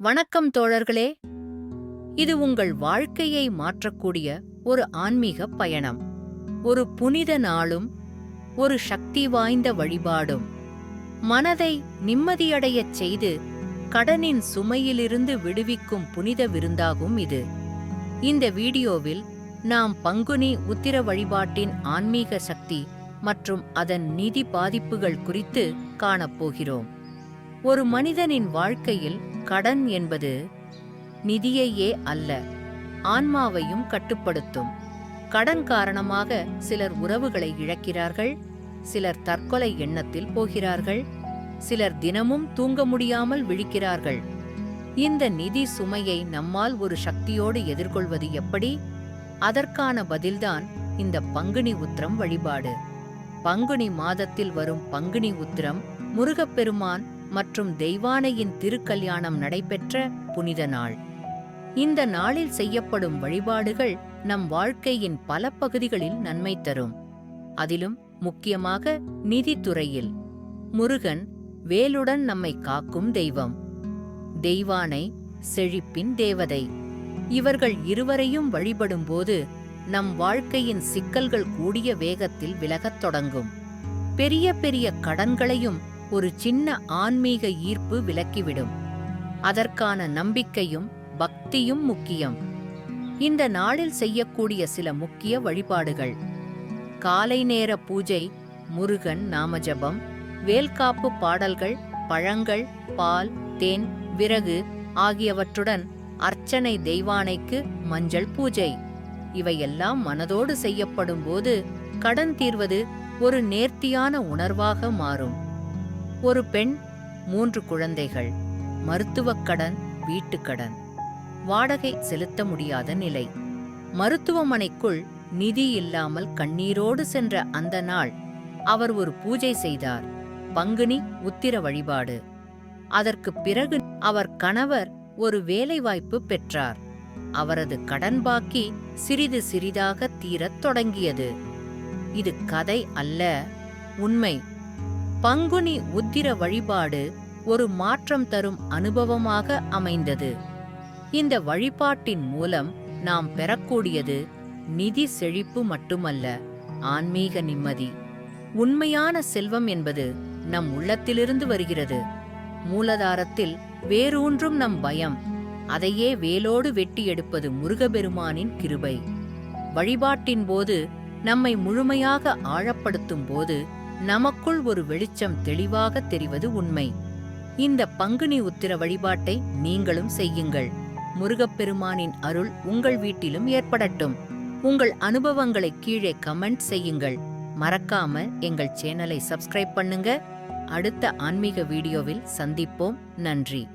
வணக்கம் தோழர்களே. இது உங்கள் வாழ்க்கையை மாற்றக்கூடிய ஒரு ஆன்மீக பயணம். ஒரு புனித நாளும் ஒரு சக்தி வாய்ந்த வழிபாடும். மனதை நிம்மதியடையச் செய்து கடனின் சுமையிலிருந்து விடுவிக்கும் புனித விருந்தாகும் இது. இந்த வீடியோவில் நாம் பங்குனி உத்திர வழிபாட்டின் ஆன்மீக சக்தி மற்றும் அதன் நிதி பாதிப்புகள் குறித்து காணப்போகிறோம். ஒரு மனிதனின் வாழ்க்கையில் கடன் என்பது நிதியையே அல்ல ஆன்மாவையும் கட்டுப்படுத்தும். கடன் காரணமாக சிலர் உறவுகளை இழக்கிறார்கள் சிலர் தற்கொலை எண்ணத்தில் போகிறார்கள் சிலர் தினமும் தூங்க முடியாமல் விழிக்கிறார்கள். இந்த நிதி சுமையை நம்மால் ஒரு சக்தியோடு எதிர்கொள்வது எப்படி? அதற்கான பதில்தான் இந்த பங்குனி உத்திரம் வழிபாடு. பங்குனி மாதத்தில் வரும் பங்குனி உத்திரம் முருகப்பெருமான் மற்றும் தெய்வானையின் திருக்கல்யாணம் நடைபெற்ற புனித நாள். இந்த நாளில் செய்யப்படும் வழிபாடுகள் நம் வாழ்க்கையின் பல பகுதிகளில் நன்மை தரும். அதிலும் முக்கியமாக நிதித்துறையில். முருகன் வேலுடன் நம்மை காக்கும் தெய்வம். தெய்வானை செழிப்பின் தேவதை. இவர்கள் இருவரையும் வழிபடும்போது நம் வாழ்க்கையின் சிக்கல்கள் கூடிய வேகத்தில் விலகத் தொடங்கும். பெரிய பெரிய கடன்களையும் ஒரு சின்ன ஆன்மீக ஈர்ப்பு விலக்கிவிடும். அதற்கான நம்பிக்கையும் பக்தியும் முக்கியம். இந்த நாளில் செய்யக்கூடிய சில முக்கிய வழிபாடுகள். காலை நேர பூஜை முருகன் நாமஜபம் வேல்காப்பு பாடல்கள் பழங்கள் பால் தேன் விறகு ஆகியவற்றுடன் அர்ச்சனை தெய்வானைக்கு மஞ்சள் பூஜை. இவையெல்லாம் மனதோடு செய்யப்படும் போது கடன் தீர்வது ஒரு நேர்த்தியான உணர்வாக மாறும். ஒரு பெண் மூன்று குழந்தைகள் மருத்துவக் கடன் வீட்டுக்கடன் வாடகை செலுத்த முடியாத நிலை. மருத்துவமனைக்குள் நிதி இல்லாமல் கண்ணீரோடு சென்ற அந்த நாள் அவர் ஒரு பூஜை செய்தார். பங்குனி உத்திர வழிபாடு. அதற்குப் பிறகு அவர் கணவர் ஒரு வேலைவாய்ப்பு பெற்றார். அவரது கடன் பாக்கி சிறிது சிறிதாக தீரத் தொடங்கியது. இது கதை அல்ல உண்மை. பங்குனி உத்திர வழிபாடு ஒரு மாற்றம் தரும் அனுபவமாக அமைந்தது. இந்த வழிபாட்டின் மூலம் நாம் பெறக்கூடியது நிதி செழிப்பு மட்டுமல்ல ஆன்மீக நிம்மதி. உண்மையான செல்வம் என்பது நம் உள்ளத்திலிருந்து வருகிறது. மூலதாரத்தில் வேரூன்றும் நம் பயம். அதையே வேலோடு வெட்டி எடுப்பது முருகபெருமானின் கிருபை. வழிபாட்டின் போது நம்மை முழுமையாக ஆழப்படுத்தும் போது நமக்குள் ஒரு வெளிச்சம் தெளிவாக தெரிவது உண்மை. இந்த பங்குனி உத்திர வழிபாட்டை நீங்களும் செய்யுங்கள். முருகப்பெருமானின் அருள் உங்கள் வீட்டிலும் ஏற்படட்டும். உங்கள் அனுபவங்களை கீழே கமெண்ட் செய்யுங்கள். மறக்காம எங்கள் சேனலை சப்ஸ்கிரைப் பண்ணுங்க. அடுத்த ஆன்மீக வீடியோவில் சந்திப்போம். நன்றி.